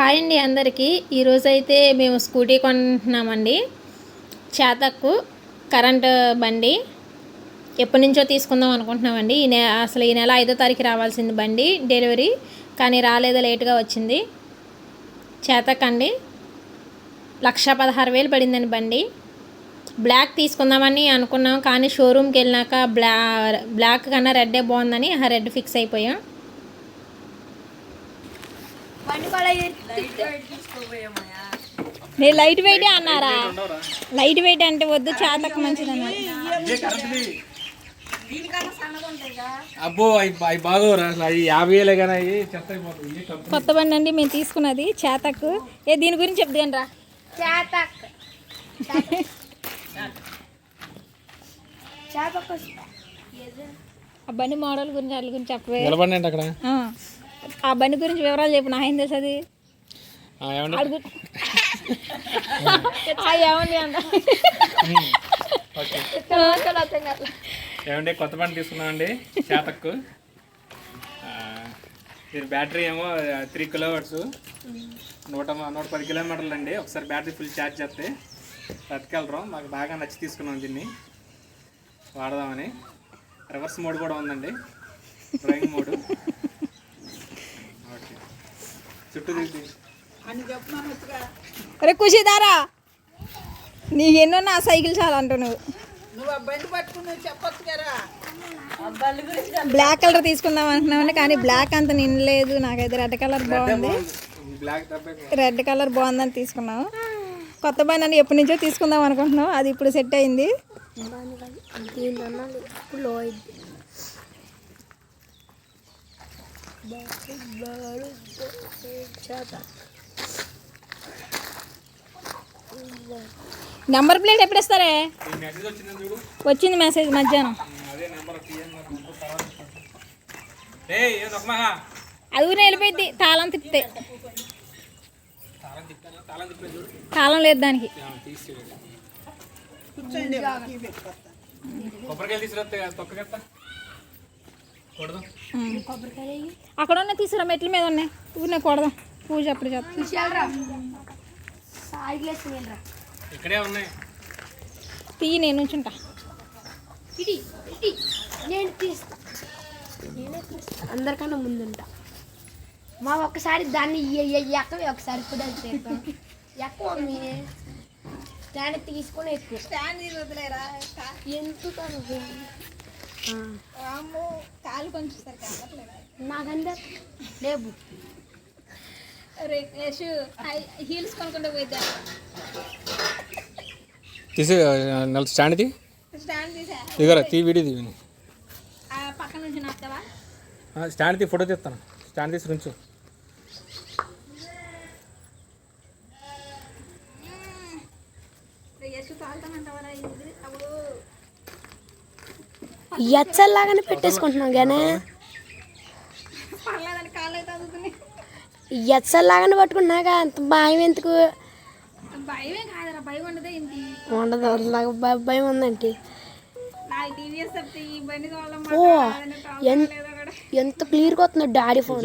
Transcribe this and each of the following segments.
Hi అండి అందరికీ. ఈరోజైతే మేము స్కూటీ కొంటున్నామండి చేతక్కు కరెంట్ బండి ఎప్పటి నుంచో తీసుకుందాం అనుకుంటున్నామండి. ఈ నె అసలు ఈ నెల ఐదో తారీఖు రావాల్సింది బండి డెలివరీ కానీ రాలేదు లేట్గా వచ్చింది. చేతక్ అండి లక్ష పదహారు వేలు పడిందండి బండి. బ్లాక్ తీసుకుందామని అనుకున్నాం కానీ షోరూమ్కి వెళ్ళినాక బ్లా బ్లాక్ కన్నా రెడ్డే బాగుందని ఆ రెడ్ ఫిక్స్ అయిపోయాం. నేను లైట్ వెయిట్ అన్నారా? లైట్ వెయిట్ అంటే వద్దు చేతకు మంచిది అన్నారు అబ్బో అవి అవి బాగోరా అసలు. అవి యాభై వేలే కానీ అవి చెత్త అయిపోతుంది. ఏ కంపెనీ? కొత్త బండి అండి మేము తీసుకున్నది చేతకు. ఏ దీని గురించి చెప్తాను రా ఆ బండి మోడల్ గురించి వాటి గురించి చెప్పవే. నిలబడండి అక్కడ. ఆ. బండి గురించి వివరాలు చెప్పు నా ఏం తెలుసు అది? ఏమండి? కొత్త బండి తీసుకున్నామండి చేతక్కు దీని బ్యాటరీ ఏమో త్రీ కిలోవాట్స్ నూట నూట పది కిలోమీటర్లు అండి. ఒకసారి బ్యాటరీ ఫుల్ ఛార్జ్ చేస్తే బతికెళ్ళరు మాకు బాగా నచ్చి తీసుకున్నాం దీన్ని. వాడదామని. రివర్స్ మోడ్ కూడా ఉందండి. Driving mode. అరే ఖుషిదారా నీకు ఎన్నో నా సైకిల్ చాలా అంటావు నువ్వు బ్లాక్ కలర్ తీసుకుందాం అంటున్నామని కానీ బ్లాక్ అంత నిండలేదు నాకైతే రెడ్ కలర్ బాగుంది. రెడ్ కలర్ బాగుందని తీసుకున్నాము కొత్త బండి అని ఎప్పటి నుంచో తీసుకుందాం అనుకుంటున్నాం అది ఇప్పుడు సెట్ అయింది. నెంబర్ ప్లేట్ ఎప్పుడు ఇస్తారే? వచ్చింది మెసేజ్ మధ్యాహ్నం. అదే కూడా వెళ్ళిపోయింది తాళం తిప్పితే. తాళం తిప్పాను తాళం తిప్పాను చూడు. తాళం లేదు దానికి. అక్కడ ఉన్న తీసుకురా మెట్ల మీద ఉన్నాయి. ఊరినే కొడదాం. పూజ అప్పుడు ఇక్కడే ఉన్నాయి. తీయి నేను తీస్తా. అందరికన్నా ముందుంటా. మా ఒక్కసారి దాన్ని ఎక్కవి ఒకసారి కుదరదు ఎక్కువ మీ స్టాండ్ తీసుకొని ఎక్కువ. స్టాండ్ వదిలేరా? ఎందుకు? కాలు కొంచెం నాకంటే లేవు. హీల్స్ కొనుక్కుంటే పోయిద్దా? తీసి నెల స్టాండ్ది స్టాండ్ తీసా. దిగరా తీ వీడియో తీవి ఆ పక్క నుంచి నచ్చవా స్టాండ్ తీ ఫోటో తీస్తాను. స్టాండ్ తీసి ఉంచు. యశు ఎచ్చల్లాగానే పెట్టేసుకుంటున్నాం కానీ ఎచ్చల్లాగానే పట్టుకున్నాక అంత భయం ఎందుకు? భయమే కాదురా భయం ఉండదే ఇంటి ఉండదు భ- భయం వాళ్ళ ఓ ఎంత క్లియర్గా వస్తుంది డాడీ ఫోన్.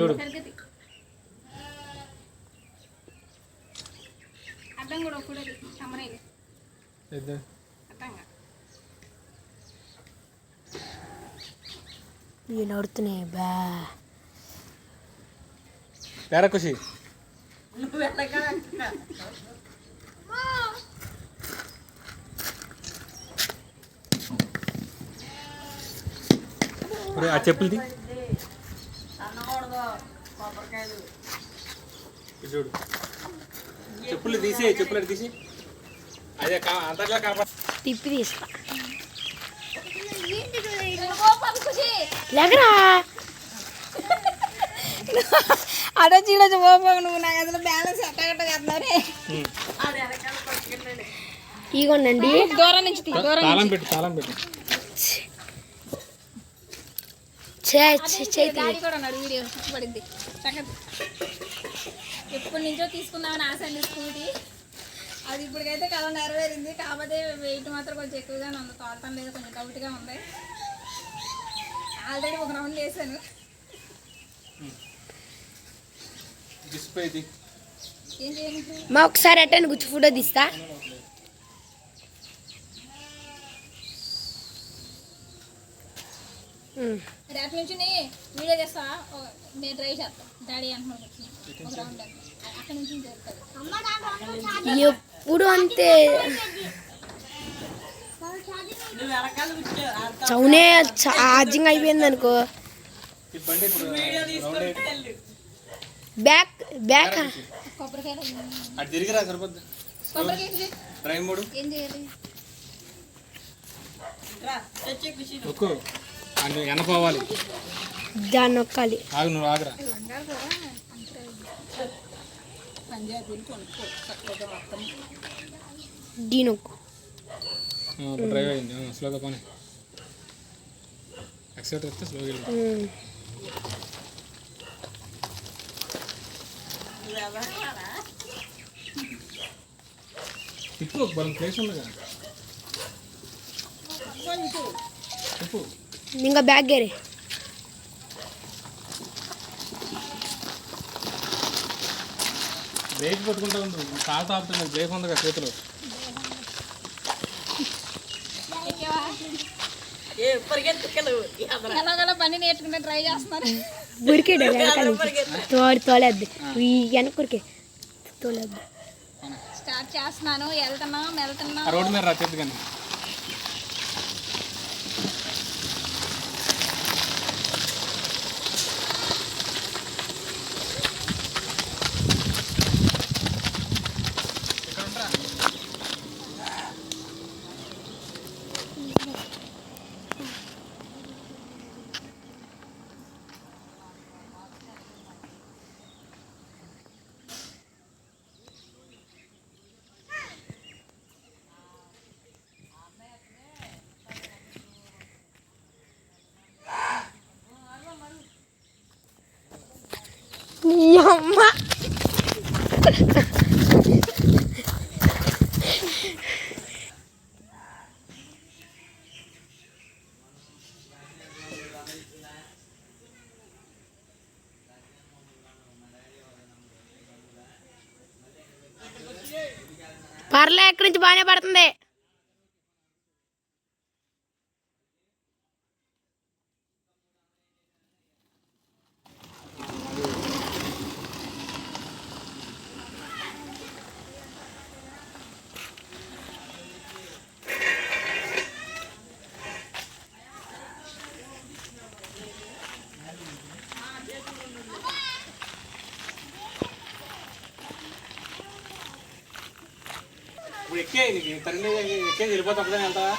ఇవి నడుతున్నాయి బా. తేరా ఖుషి ఆ చెప్పులది చూడు. చెప్పులు తీసి చెప్పులు తీసి. అదే అంతట్లా కాపాడు తిప్పి తీస్తా లేకరా. అడో చీడొచ్చి పోపో నువ్వు. నాకు అసలు బ్యాలెన్స్ అట్టగట్ట చేస్తున్నారే. ఇగోండి దూరం నుంచి దూరం తాళం పెట్టు తాళం పెట్టు. చే చేతి కూడా ఉన్నాడు వీడియో పడింది ఎప్పటి నుంచో తీసుకుందామని ఆశ అండి స్కూటీ. అది ఇప్పటికైతే కళ నెరవేరింది. కాకపోతే వెయిట్ మాత్రం కొంచెం ఎక్కువగానే ఉంది. తోలటం లేదు కొంచెం డౌట్గా ఉంది. ఆల్రెడీ ఒక రౌండ్ వేసాను డిస్ప్లే ఇది మా ఒకసారి అట్టని గుచ్చి ఫోటో తీస్తా. రేపు నుంచి వీడియో చేస్తా నేను ట్రై చేస్తాను డాడీ అంటున్నాడు ఎప్పుడు అంతే చౌనే ఛార్జింగ్ అయిపోయింది అనుకో బ్యాక్ బ్యాక్. కొబ్బరికాయ. అటు తిరిగిరా సరిపోద్ది. కొబ్బరికాయ డ్రైవ్ మూడు. ఏం చేయాలి? ఒక్కు. అన్ని ఎనపోవాలి. దాన్ని నొక్కాలి. ఆగు నువ్వు ఆగురా. నొక్కు. డ్రైవ్ అయింది. స్లోగా పోనీ. ఎక్సైట్ వస్తే స్లోగా వెళ్ళి ఉమ్. తిప్పు ఒక బలం ప్లేస్ ఉంది కదా. తిప్పు. ఇంకా బ్యాక్ గేరే బ్రేక్ పట్టుకుంటా ఉంది కాలు తాపుతుంది బ్రేక్ ఉంది కదా చేతిలో. ఎలాగలా బండి నేర్చుకుంటే ట్రై చేస్తున్నారు. ఉరికేడు తోడు తోలేద్ది. ఈ వెనక ఉరికే తోలేద్ది. స్టార్ట్ చేస్తున్నాను. వెళ్తున్నాం వెళ్తున్నాం. రోడ్డు మీద రా చేతి కానీ నీ అమ్మ పర్లే ఎక్కడి నుంచి బాగానే పడుతుంది ఇప్పుడు ఎక్కే నీకు తల్లి ఎక్కే వెళ్ళిపోతే ఒకదాని వెళ్తావా?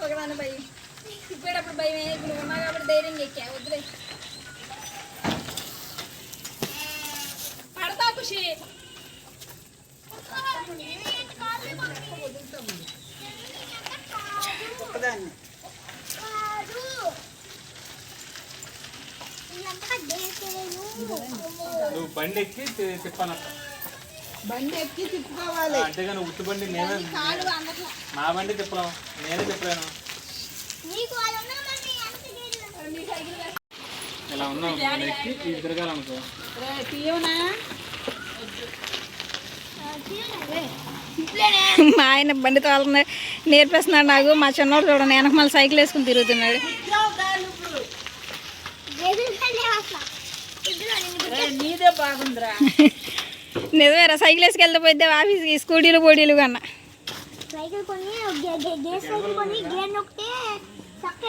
ఒకదాని భయం తిప్పేటప్పుడు భయం ఇప్పుడు ఉన్నా కాబట్టి ధైర్యంగా ఎక్కా వద్దులే. పడతా ఖుషి. నువ్వు బండి ఎక్కి తి- తిప్పాలంట బండి ఎక్కి తిప్పుకోవాలి. ఆ, అంతేగాని ఉత్తి బండి నేనే కాలు అందట్లా నా బండి తిప్పలేం నేనే తిప్పలేను. ఇలా ఉన్నాం ఎక్కి ఇది తిరగాలనుకో. తీయవునా? మా ఆయన బండి తోలుతుంది నేర్పిస్తున్నాడు నాకు. మా చిన్నోడు చూడండి వెనక మళ్ళీ సైకిల్ వేసుకుని తిరుగుతున్నాడు. నీదే బాగుందిరా. నిజమేరా సైకిల్ వేసుకెళ్తే పోయిద్దే ఆఫీస్కి స్కూటీలు పొడీలు కన్నా సైకిల్ కొని గేర్ సైకిల్ గేర్ నొక్కితే చక్క.